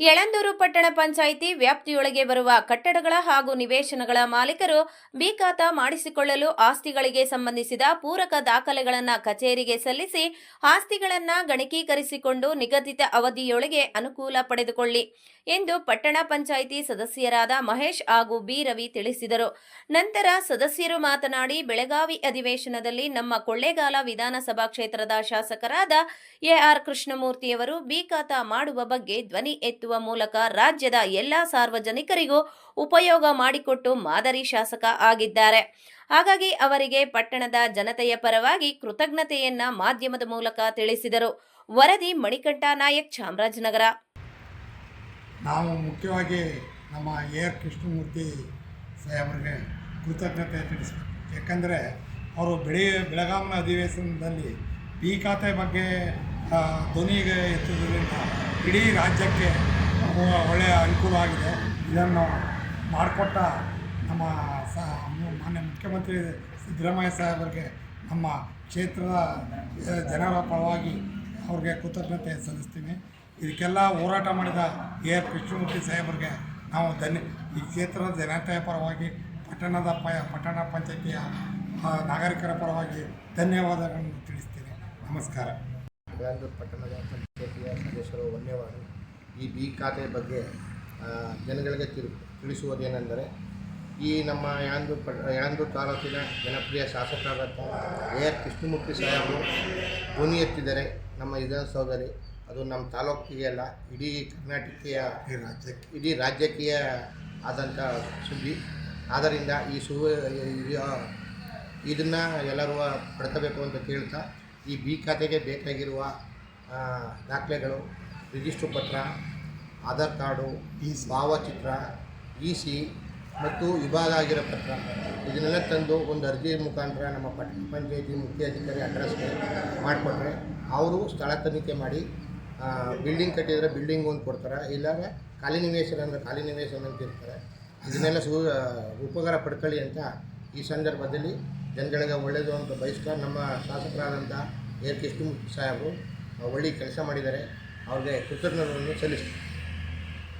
ಯಳಂದೂರು ಪಟ್ಟಣ ಪಂಚಾಯಿತಿ ವ್ಯಾಪ್ತಿಯೊಳಗೆ ಬರುವ ಕಟ್ಟಡಗಳ ಹಾಗೂ ನಿವೇಶನಗಳ ಮಾಲೀಕರು ಬಿ ಮಾಡಿಸಿಕೊಳ್ಳಲು ಆಸ್ತಿಗಳಿಗೆ ಸಂಬಂಧಿಸಿದ ಪೂರಕ ದಾಖಲೆಗಳನ್ನು ಕಚೇರಿಗೆ ಸಲ್ಲಿಸಿ ಆಸ್ತಿಗಳನ್ನು ಗಣಕೀಕರಿಸಿಕೊಂಡು ನಿಗದಿತ ಅವಧಿಯೊಳಗೆ ಅನುಕೂಲ ಪಡೆದುಕೊಳ್ಳಿ ಎಂದು ಪಟ್ಟಣ ಪಂಚಾಯಿತಿ ಸದಸ್ಯರಾದ ಮಹೇಶ್ ಹಾಗೂ ಬಿ ರವಿ ತಿಳಿಸಿದರು. ನಂತರ ಸದಸ್ಯರು ಮಾತನಾಡಿ, ಬೆಳಗಾವಿ ಅಧಿವೇಶನದಲ್ಲಿ ನಮ್ಮ ಕೊಳ್ಳೇಗಾಲ ವಿಧಾನಸಭಾ ಕ್ಷೇತ್ರದ ಶಾಸಕರಾದ ಎಆರ್ ಕೃಷ್ಣಮೂರ್ತಿಯವರು ಬಿ ಮಾಡುವ ಬಗ್ಗೆ ಧ್ವನಿ ಎತ್ತುವ ಮೂಲಕ ರಾಜ್ಯದ ಎಲ್ಲಾ ಸಾರ್ವಜನಿಕರಿಗೂ ಉಪಯೋಗ ಮಾಡಿಕೊಟ್ಟು ಮಾದರಿ ಶಾಸಕ ಆಗಿದ್ದಾರೆ. ಹಾಗಾಗಿ ಅವರಿಗೆ ಪಟ್ಟಣದ ಜನತೆಯ ಪರವಾಗಿ ಕೃತಜ್ಞತೆಯನ್ನ ಮಾಧ್ಯಮದ ಮೂಲಕ ತಿಳಿಸಿದರು. ವರದಿ ಮಣಿಕಂಠ ನಾಯಕ್, ಚಾಮರಾಜನಗರ. ನಾವು ಮುಖ್ಯವಾಗಿ ನಮ್ಮ ಎ ಆರ್ ಕೃಷ್ಣಮೂರ್ತಿ ಸಾಹೇಬರಿಗೆ ಕೃತಜ್ಞತೆ ತಿಳಿಸಬೇಕು. ಯಾಕಂದರೆ ಅವರು ಬೆಳೆ ಬೆಳಗಾವಿನ ಅಧಿವೇಶನದಲ್ಲಿ ಬಿ ಖಾತೆ ಬಗ್ಗೆ ಧ್ವನಿಗೆ ಎತ್ತುವುದರಿಂದ ಇಡೀ ರಾಜ್ಯಕ್ಕೆ ಒಳ್ಳೆಯ ಅನುಕೂಲ ಆಗಿದೆ. ಇದನ್ನು ಮಾಡಿಕೊಟ್ಟ ನಮ್ಮ ಸ, ಮಾನ್ಯ ಮುಖ್ಯಮಂತ್ರಿ ಸಿದ್ದರಾಮಯ್ಯ ಸಾಹೇಬರಿಗೆ ನಮ್ಮ ಕ್ಷೇತ್ರದ ಜನರ ಪರವಾಗಿ ಅವ್ರಿಗೆ ಕೃತಜ್ಞತೆ ಸಲ್ಲಿಸ್ತೀನಿ. ಇದಕ್ಕೆಲ್ಲ ಹೋರಾಟ ಮಾಡಿದ ಎ. ಆರ್. ಕೃಷ್ಣಮೂರ್ತಿ ಸಾಹೇಬರಿಗೆ ನಾವು ಧನ್ಯ, ಈ ಕ್ಷೇತ್ರದ ಜನತೆಯ ಪರವಾಗಿ, ಪಟ್ಟಣದ ಪ, ಪಟ್ಟಣ ಪಂಚಾಯತಿಯ ನಾಗರಿಕರ ಪರವಾಗಿ ಧನ್ಯವಾದಗಳನ್ನು ತಿಳಿಸ್ತೀನಿ. ನಮಸ್ಕಾರ. ಬೆಳಂದೂರು ಪಟ್ಟಣದ ಪಂಚಾಯತಿಯ ಸದಸ್ಯರು ಧನ್ಯವಾದ ಈ ಬಿ ಖಾತೆ ಬಗ್ಗೆ ಜನಗಳಿಗೆ ತಿಳಿ ತಿಳಿಸುವುದೇನೆಂದರೆ ಈ ನಮ್ಮ ಯಾಂದೂರು ಪಟ್ಟ ಯಾಂದೂರು ತಾಲೂಕಿನ ಜನಪ್ರಿಯ ಶಾಸಕರಾದಂಥ ಎ ಆರ್ ಕೃಷ್ಣಮೂರ್ತಿ ಸಾಹೇಬರು ಧ್ವನಿ ಎತ್ತಿದ್ದಾರೆ ನಮ್ಮ ವಿಧಾನಸೌಧದಲ್ಲಿ ಅದು ನಮ್ಮ ತಾಲೂಕಿಗೆ ಅಲ್ಲ ಇಡೀ ಕರ್ನಾಟಕೀಯ ರಾಜ್ಯಕ್ಕೆ. ಇಡೀ ರಾಜ್ಯಕೀಯ ಆದಂಥ ಸುದ್ದಿ. ಆದ್ದರಿಂದ ಈ ಸು ಇದನ್ನು ಎಲ್ಲರೂ ಪಡ್ಕೋಬೇಕು ಅಂತ ಕೇಳ್ತಾ ಈ ಬಿ ಖಾತೆಗೆ ಬೇಕಾಗಿರುವ ದಾಖಲೆಗಳು ರಿಜಿಸ್ಟ್ರ್ ಪತ್ರ ಆಧಾರ್ ಕಾರ್ಡು ಈ ಭಾವಚಿತ್ರ ಇ ಸಿ ಮತ್ತು ವಿಭಾಗ ಆಗಿರೋ ಪತ್ರ. ಇದನ್ನೆಲ್ಲ ತಂದು ಒಂದು ಅರ್ಜಿ ಮುಖಾಂತರ ನಮ್ಮ ಪಟ್ ಪಂಚಾಯತಿ ಮುಖ್ಯ ಅಧಿಕಾರಿ ಅಡ್ರೆಸ್ಗೆ ಮಾಡಿಕೊಟ್ರೆ ಅವರು ಸ್ಥಳ ತನಿಖೆ ಮಾಡಿ ಬಿಲ್ಡಿಂಗ್ ಕಟ್ಟಿದರೆ ಬಿಲ್ಡಿಂಗ್ ಒಂದು ಕೊಡ್ತಾರೆ. ಇಲ್ಲಾಂದರೆ ಖಾಲಿ ನಿವೇಶನ ಅಂದರೆ ಖಾಲಿ ನಿವೇಶನ ಅಂತ ಇರ್ತಾರೆ. ಇದನ್ನೆಲ್ಲ ಸು ಉಪಕಾರ ಪಡ್ಕೊಳ್ಳಿ ಅಂತ ಈ ಸಂದರ್ಭದಲ್ಲಿ ಜನಗಳಿಗೆ ಒಳ್ಳೆಯದು ಅಂತ ಬಯಸ್ತಾ ನಮ್ಮ ಶಾಸಕರಾದಂಥ ಎ ಕೆ ಸಾಹೇಬರು ಒಳ್ಳೆಯ ಕೆಲಸ ಮಾಡಿದ್ದಾರೆ. ಅವ್ರಿಗೆ ಕೃತಜ್ಞತೆಯನ್ನು ಸಲ್ಲಿಸ್ತೀನಿ.